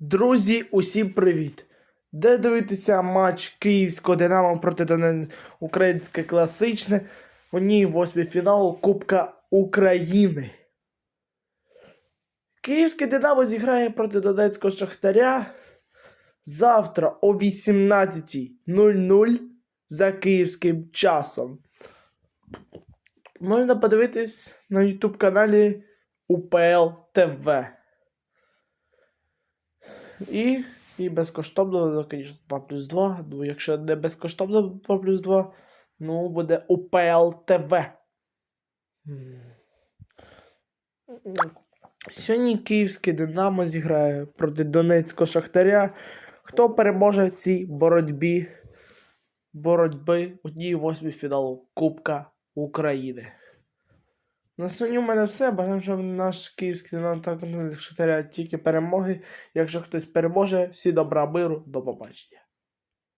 Друзі, усім привіт! Де дивитися матч Київського Динамо проти Донен... Українське класичне в одній восьмій фіналу Кубка України. Київське Динамо зіграє проти Донецького Шахтаря завтра о 18.00 за київським часом. Можна подивитись на YouTube каналі УПЛ ТВ. І, і безкоштовно, звісно, 2 плюс 2. Ну, якщо не безкоштовно 2 плюс 2, ну буде УПЛ ТВ. Сьогодні київське Динамо зіграє проти Донецького Шахтаря. Хто переможе в цій боротьбі боротьби одній восьмій фіналу Кубка України? На сьогодні у мене все. Бажаємо, щоб наш київський так Шахтаря тільки перемоги. Якщо хтось переможе, всі добра миру, до побачення.